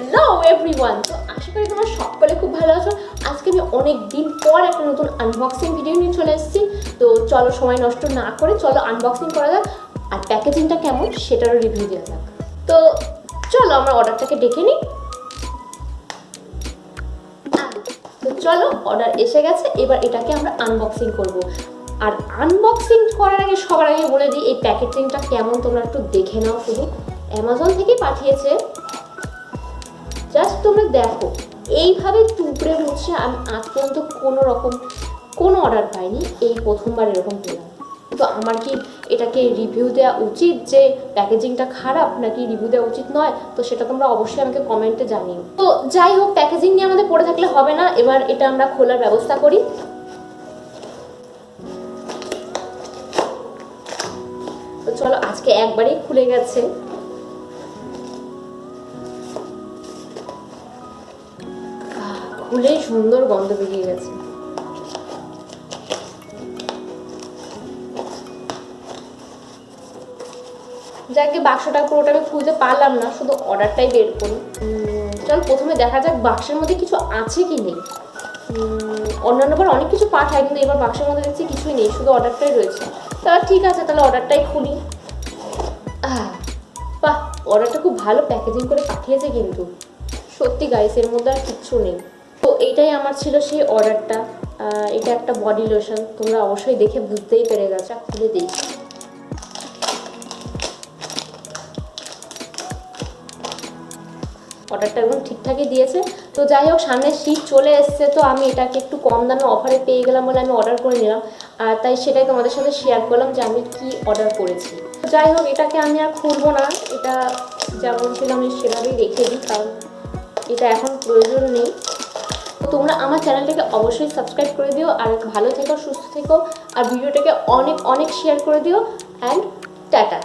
Hello everyone তো আশা করি তোমরা সকলে খুব ভালো আছো। আজকে আমি অনেক দিন পর একটা নতুন আনবক্সিং ভিডিও নিয়ে চলে এসেছি। তো চলো, সময় নষ্ট না করে চলো আনবক্সিং করা যাক। আর প্যাকেজিংটা কেমন সেটারও রিভিউ দেওয়া যাক। তো চলো, আমরা অর্ডারটাকে ডেকে নিই। তো চলো অর্ডার এসে গেছে। এবার এটাকে আমরা আনবক্সিং করব। আর আনবক্সিং করার আগে, সবার আগে বলে দিই, এই প্যাকেজিংটা কেমন তোমরা একটু দেখে নাও শুধু। অ্যামাজন থেকেই পাঠিয়েছে। জাস্ট তোমরা দেখো, এইভাবে টুকরে হচ্ছে আমি আজ পর্যন্ত কোনো রকম, কোনো অর্ডার পাইনি, এই প্রথমবার এরকম পেলাম। তো আমার কি এটাকে রিভিউ দেওয়া উচিত যে প্যাকেজিংটা খারাপ নাকি রিভিউ দেওয়া উচিত নয়? তো সেটা তোমরা অবশ্যই আমাকে কমেন্টে জানিও। তো যাই হোক প্যাকেজিং নিয়ে আমাদের পড়ে থাকলে হবে না, এবার এটা আমরা খোলার ব্যবস্থা করি। তো চলো, আজকে একবারেই খুলে গেছে। খুলেই সুন্দর গন্ধ বেরিয়ে গেছে। যাকে বাক্সটা পুরোটা আমি খুঁজে পারলাম না শুধু অর্ডারটাই বের করি চল প্রথমে দেখা যাক বাক্সের মধ্যে কিছু আছে কি নেই। উম, অন্যান্যবার অনেক কিছু পাঠায় কিন্তু এবার বাক্সের মধ্যে দেখছি কিছুই নেই শুধু অর্ডারটাই রয়েছে। তা ঠিক আছে তাহলে অর্ডারটাই খুলি। বাহ অর্ডারটা খুব ভালো প্যাকেজিং করে পাঠিয়েছে কিন্তু। সত্যি গাইস এর মধ্যে আর কিচ্ছু নেই। তো এইটাই আমার ছিল সেই অর্ডারটা এটা একটা বডি লোশন তোমরা অবশ্যই দেখে বুঝতেই পেরে গেছো খুলে দিই অর্ডারটা একদম ঠিকঠাকই দিয়েছে। তো যাই হোক, সামনে শীত চলে এসছে, তো আমি এটাকে একটু কম দামে অফারে পেয়ে গেলাম বলে আমি অর্ডার করে নিলাম। আর তাই সেটাই তোমাদের সাথে শেয়ার করলাম যে আমি কি অর্ডার করেছি। তো যাই হোক, এটাকে আমি আর খুলবো না। এটা যেমন ছিল আমি সেভাবেই রেখে দিই, কারণ এটা এখন প্রয়োজন নেই। তোমরা আমার চ্যানেলটাকে অবশ্যই সাবস্ক্রাইব করে দিও আর ভালো থেকো, সুস্থ থেকো, আর ভিডিওটাকে অনেক অনেক শেয়ার করে দিও অ্যান্ড টাটা।